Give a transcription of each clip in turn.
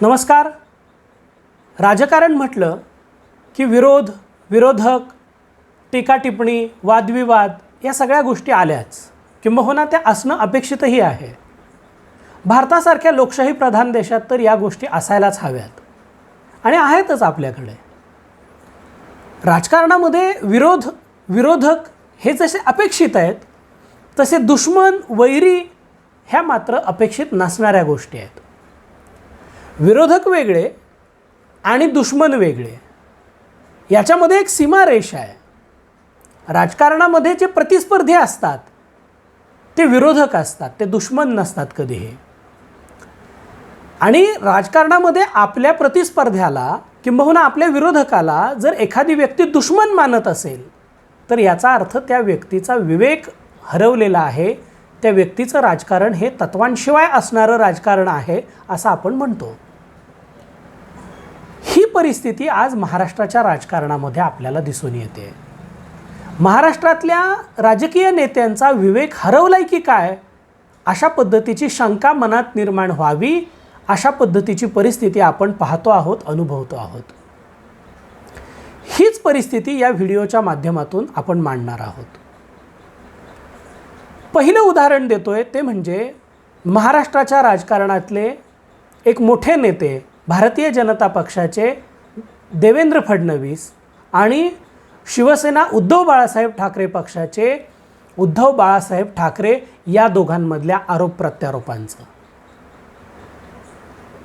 नमस्कार. राजकारण म्हटलं की विरोध विरोधक टीका टिप्पणी वादविवाद या सगळ्या गोष्टी आल्याच. किंबहुना त्या असणं अपेक्षितही आहे. भारतासारख्या लोकशाही प्रधान देशात तर या गोष्टी असायलाच हव्यात. आणि आहेतच आपल्याकडे. राजकारणामध्ये विरोध विरोधक हे जसे अपेक्षित आहेत तसे दुश्मन वैरी ह्या मात्र अपेक्षित नसणाऱ्या गोष्टी आहेत. विरोधक वेगळे आणि दुश्मन वेगळे. याच्यामध्ये एक सीमारेषा आहे. राजकारणामध्ये जे प्रतिस्पर्धी असतात ते विरोधक असतात ते दुश्मन नसतात कधीही. आणि राजकारणामध्ये आपल्या प्रतिस्पर्ध्याला किंबहुना आपल्या विरोधकाला जर एखादी व्यक्ती दुश्मन मानत असेल तर याचा अर्थ त्या व्यक्तीचा विवेक हरवलेला आहे. त्या व्यक्तीचं राजकारण हे तत्वांशिवाय असणारं राजकारण आहे असं आपण म्हणतो. परिस्थिती आज महाराष्ट्राच्या राजकारणामध्ये आपल्याला दिसून येते. महाराष्ट्रातल्या राजकीय नेत्यांचा विवेक हरवलाय की काय? अशा पद्धतीची शंका मनात निर्माण व्हावी अशा पद्धतीची परिस्थिती आपण पाहतो आहोत अनुभवतो आहोत. हीच परिस्थिती या व्हिडिओच्या माध्यमातून आपण मांडणार आहोत. पहिलं उदाहरण देतोय ते म्हणजे महाराष्ट्राच्या राजकारणातले एक मोठे नेते भारतीय जनता पक्षाचे देवेंद्र फडणवीस आणि शिवसेना उद्धव बाळासाहेब ठाकरे पक्षाचे उद्धव बाळासाहेब ठाकरे या दोघांमधल्या आरोप प्रत्यारोपांचं.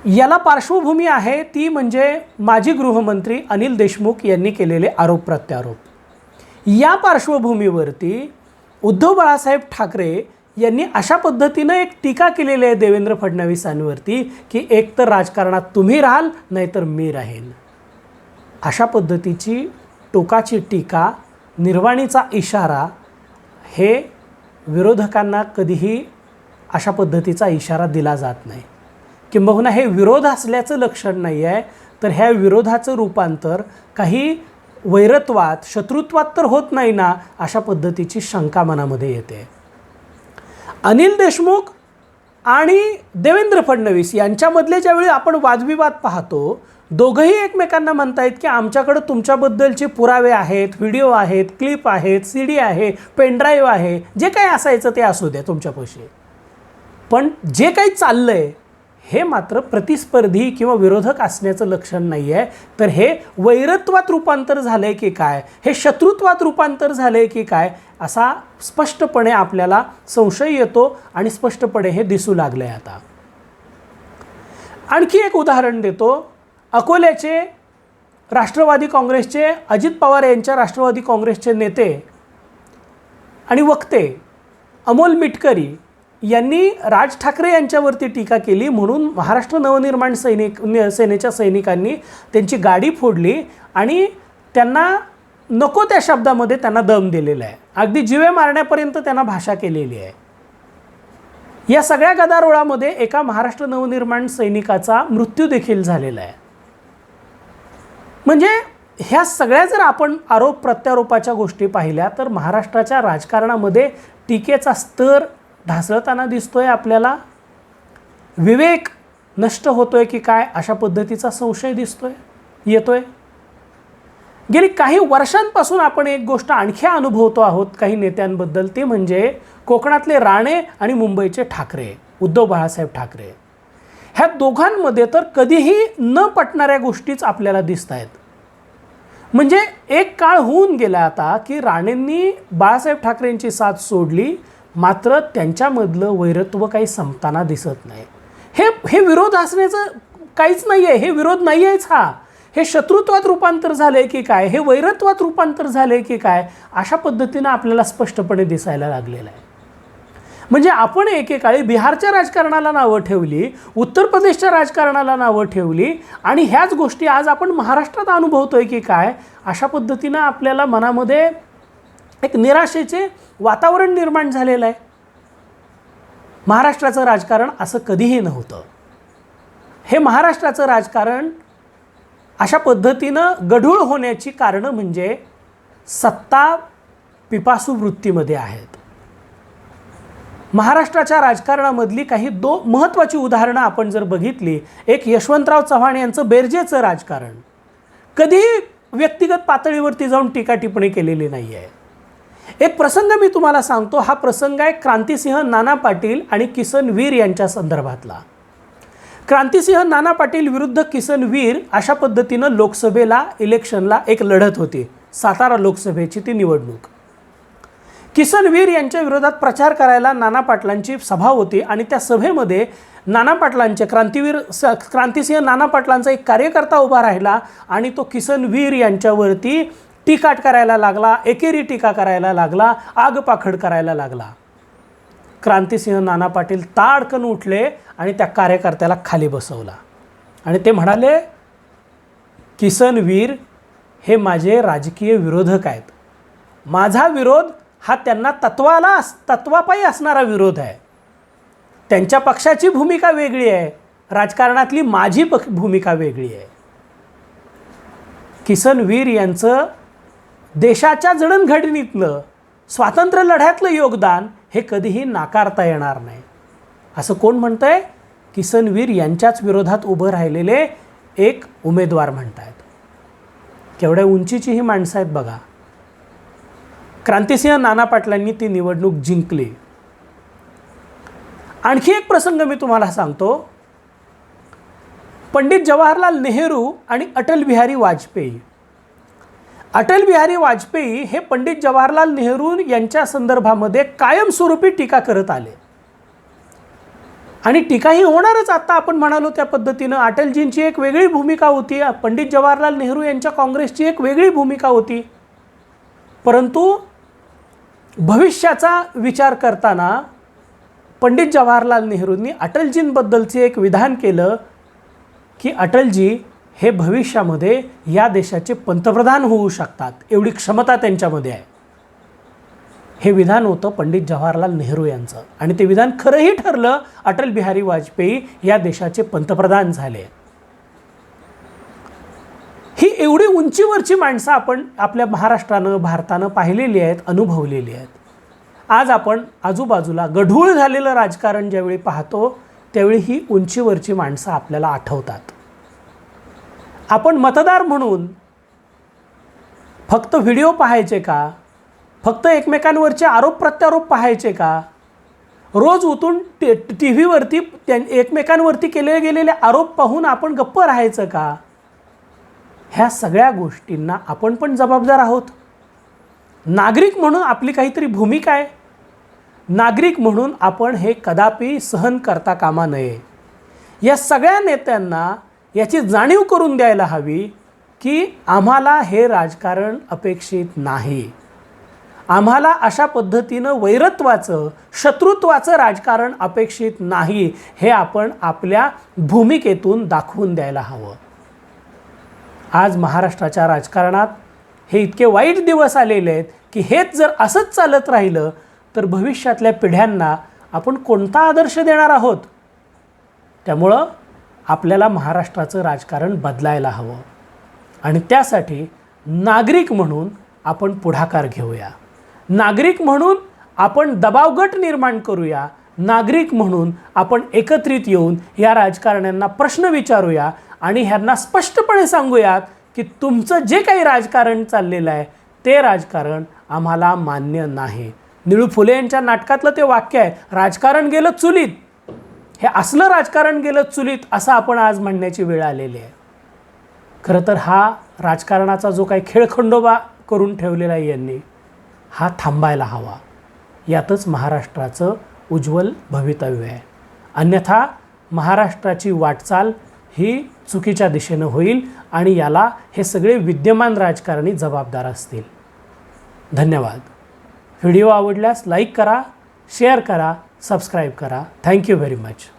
याला पार्श्वभूमी आहे ती म्हणजे माजी गृहमंत्री अनिल देशमुख यांनी केलेले आरोप प्रत्यारोप. या पार्श्वभूमीवरती उद्धव बाळासाहेब ठाकरे यांनी अशा पद्धतीनं एक टीका केलेली आहे देवेंद्र फडणवीसांवरती की एक तर राजकारणात तुम्ही राहाल नाहीतर मी राहील. अशा पद्धतीची टोकाची टीका निर्वाणीचा इशारा हे विरोधकांना कधीही अशा पद्धतीचा इशारा दिला जात नाही. किंबहुना हे विरोध असल्याचं लक्षण नाही आहे तर ह्या विरोधाचं रूपांतर काही वैरत्वात शत्रुत्वात तर होत नाही ना अशा पद्धतीची शंका मनामध्ये येते. अनिल देशमुख आणि देवेंद्र फडणवीस यांच्यामधले ज्यावेळी आपण वादविवाद पाहतो दोघंही एकमेकांना म्हणतायत की आमच्याकडं तुमच्याबद्दलचे पुरावे आहेत व्हिडिओ आहेत क्लिप आहेत सी डी आहे पेनड्राईव्ह आहे जे काही असायचं ते असू द्या तुमच्यापाशी. पण जे काही चाललं आहे हे मात्र प्रतिस्पर्धी किंवा विरोधक असण्याचं लक्षण नाही आहे तर हे वैरत्वात रूपांतर झालं आहे की काय? हे शत्रुत्वात रूपांतर झालं आहे की काय? असा स्पष्टपणे आपल्याला संशय येतो आणि स्पष्टपणे हे दिसू लागलं आहे आता. आणखी एक उदाहरण देतो. अकोल्याचे राष्ट्रवादी काँग्रेसचे अजित पवार यांच्या राष्ट्रवादी काँग्रेसचे नेते आणि वक्ते अमोल मिटकरी यांनी राज ठाकरे यांच्यावरती टीका केली. म्हणून महाराष्ट्र नवनिर्माण सैनिक सेनेच्या सैनिकांनी त्यांची गाडी फोडली आणि त्यांना नको त्या शब्दामध्ये त्यांना दम दिलेला आहे. अगदी जिवे मारण्यापर्यंत त्यांना भाषा केलेली आहे. या सगळ्या गदारोळामध्ये एका महाराष्ट्र नवनिर्माण सैनिकाचा मृत्यू देखील झालेला आहे. म्हणजे ह्या सगळ्या जर आपण आरोप प्रत्यारोपाच्या गोष्टी पाहिल्या तर महाराष्ट्राच्या राजकारणामध्ये टीकेचा स्तर ढासळताना दिसतोय आपल्याला. विवेक नष्ट होतोय की काय अशा पद्धतीचा संशय दिसतोय येतोय. गेली काही वर्षांपासून आपण एक गोष्ट आणखी अनुभवतो आहोत काही नेत्यांबद्दल ते म्हणजे कोकणातले राणे आणि मुंबईचे ठाकरे उद्धव बाळासाहेब ठाकरे. ह्या दोघांमध्ये तर कधीही न पटणाऱ्या गोष्टीच आपल्याला दिसत आहेत म्हणजे एक काळ होऊन गेला आता की राणेंनी बाळासाहेब ठाकरेंची साथ सोडली मात्र त्यांच्यामधलं वैरत्व काही संपताना दिसत नाही. हे हे विरोध असण्याचं काहीच नाही आहे हे विरोध नाही आहेच हा. हे शत्रुत्वात रूपांतर झालं आहे की काय? हे वैरत्वात रूपांतर झालं आहे की काय? अशा पद्धतीनं आपल्याला स्पष्टपणे दिसायला लागलेलं आहे. म्हणजे आपण एकेकाळी बिहारच्या राजकारणाला नावं ठेवली उत्तर प्रदेशच्या राजकारणाला नावं ठेवली आणि ह्याच गोष्टी आज आपण महाराष्ट्रात अनुभवतोय की काय? अशा पद्धतीनं आपल्याला मनामध्ये एक निराशेचे वातावरण निर्माण झालेलं आहे. महाराष्ट्राचं राजकारण असं कधीही नव्हतं. हे महाराष्ट्राचं राजकारण अशा पद्धतीनं गढूळ होण्याची कारणं म्हणजे सत्ता पिपासू वृत्तीमध्ये आहेत. महाराष्ट्राच्या राजकारणामधली काही दो महत्त्वाची उदाहरणं आपण जर बघितली एक यशवंतराव चव्हाण यांचं बेरजेचं राजकारण. कधीही व्यक्तिगत पातळीवरती जाऊन टीका टिप्पणी केलेली नाही आहे एक प्रसंग मी तुम्हाला सांगतो. हा प्रसंग आहे क्रांतिसिंह नाना पाटील आणि किसन वीर यांच्या संदर्भातला. क्रांतिसिंह नाना पाटील विरुद्ध किसन वीर अशा पद्धतीनं लोकसभेला इलेक्शनला एक लढत होती. सातारा लोकसभेची ती निवडणूक. किसन वीर यांच्या विरोधात प्रचार करायला नाना पाटलांची सभा होती आणि त्या सभेमध्ये नाना पाटलांचे क्रांतीवीर स क्रांतिसिंह नाना पाटलांचा एक कार्यकर्ता उभा राहिला आणि तो किसन वीर यांच्यावरती टीकाट करायला लागला एकेरी टीका करायला लागला आगपाखड करायला लागला. क्रांतिसिंह नाना पाटील ताडकन उठले आणि त्या कार्यकर्त्याला खाली बसवला. आणि ते म्हणाले किसन वीर हे माझे राजकीय विरोधक आहेत. माझा विरोध हा त्यांना तत्वाला तत्वापायी असणारा विरोध आहे. त्यांच्या पक्षाची भूमिका वेगळी आहे. राजकारणातली माझी पक्ष भूमिका वेगळी आहे. किसन वीर यांचं देशाच्या जडणघडणीतलं स्वातंत्र्य लढ्यातलं योगदान हे कधीही नाकारता येणार नाही. असं कोण म्हणतंय? आहे किसनवीर यांच्याच विरोधात उभं राहिलेले एक उमेदवार म्हणत आहेत केवढ्या उंचीची ही माणसं आहेत बघा. क्रांतिसिंह नाना पाटलांनी ती निवडणूक जिंकली. आणखी एक प्रसंग मी तुम्हाला सांगतो. पंडित जवाहरलाल नेहरू आणि अटल बिहारी वाजपेयी अटल बिहारी वाजपेयी हे पंडित जवाहरलाल नेहरू यांच्या संदर्भामध्ये कायमस्वरूपी टीका करत आले. आणि टीका ही होणारच आता आपण म्हणालो त्या पद्धतीनं. अटलजींची एक वेगळी भूमिका होती पंडित जवाहरलाल नेहरू यांच्या काँग्रेसची एक वेगळी भूमिका होती. परंतु भविष्याचा विचार करताना पंडित जवाहरलाल नेहरूंनी अटलजींबद्दलचे एक विधान केलं की अटलजी हे भविष्यामध्ये या देशाचे पंतप्रधान होऊ शकतात. एवढी क्षमता त्यांच्यामध्ये आहे. हे विधान होतं पंडित जवाहरलाल नेहरू यांचं. आणि ते विधान खरंही ठरलं अटल बिहारी वाजपेयी या देशाचे पंतप्रधान झाले. ही एवढी उंचीवरची माणसं आपण आपल्या महाराष्ट्रानं भारतानं पाहिलेली आहेत अनुभवलेली आहेत. आज आपण आजूबाजूला गढूळ झालेलं राजकारण ज्यावेळी पाहतो त्यावेळी ही उंचीवरची माणसं आपल्याला आठवतात. आपण मतदार म्हणून फक्त व्हिडिओ पाहायचे का? फक्त एकमेकांवरचे आरोप प्रत्यारोप पाहायचे का? रोज उतून टी टी व्हीवरती त्यां एकमेकांवरती केले गेलेले आरोप पाहून आपण गप्प राहायचं का? ह्या सगळ्या गोष्टींना आपण पण जबाबदार आहोत. नागरिक म्हणून आपली काहीतरी भूमिका आहे. नागरिक म्हणून आपण हे कदापि सहन करता कामा नये. या सगळ्या नेत्यांना याची जाणीव करून द्यायला हवी की आम्हाला हे राजकारण अपेक्षित नाही. आम्हाला अशा पद्धतीनं वैरत्वाचं शत्रुत्वाचं राजकारण अपेक्षित नाही हे आपण आपल्या भूमिकेतून दाखवून द्यायला हवं. आज महाराष्ट्राच्या राजकारणात हे इतके वाईट दिवस आलेले आहेत की हेच जर असंच चालत राहिलं तर भविष्यातल्या पिढ्यांना आपण कोणता आदर्श देणार आहोत? त्यामुळं आपल्याला महाराष्ट्राचं राजकारण बदलायला हवं. आणि त्यासाठी नागरिक म्हणून आपण पुढाकार घेऊया. नागरिक म्हणून आपण दबावगट निर्माण करूया. नागरिक म्हणून आपण एकत्रित येऊन या राजकारण्यांना प्रश्न विचारूया आणि ह्यांना स्पष्टपणे सांगूयात की तुमचं जे काही राजकारण चाललेलं आहे ते राजकारण आम्हाला मान्य नाही. निळू फुले यांच्या नाटकातलं ते वाक्य आहे राजकारण गेलं चुलीत. हे असलं राजकारण गेलं चुलीत असं आपण आज म्हणण्याची वेळ आलेली आहे. खरं तर हा राजकारणाचा जो काही खेळखंडोबा करून ठेवलेला आहे यांनी हा थांबायला हवा. यातच महाराष्ट्राचं उज्ज्वल भवितव्य आहे. अन्यथा महाराष्ट्राची वाटचाल ही चुकीच्या दिशेनं होईल आणि याला हे सगळे विद्यमान राजकारणी जबाबदार असतील. धन्यवाद. व्हिडिओ आवडल्यास लाईक करा शेअर करा सबस्क्राईब करा. Thank you very much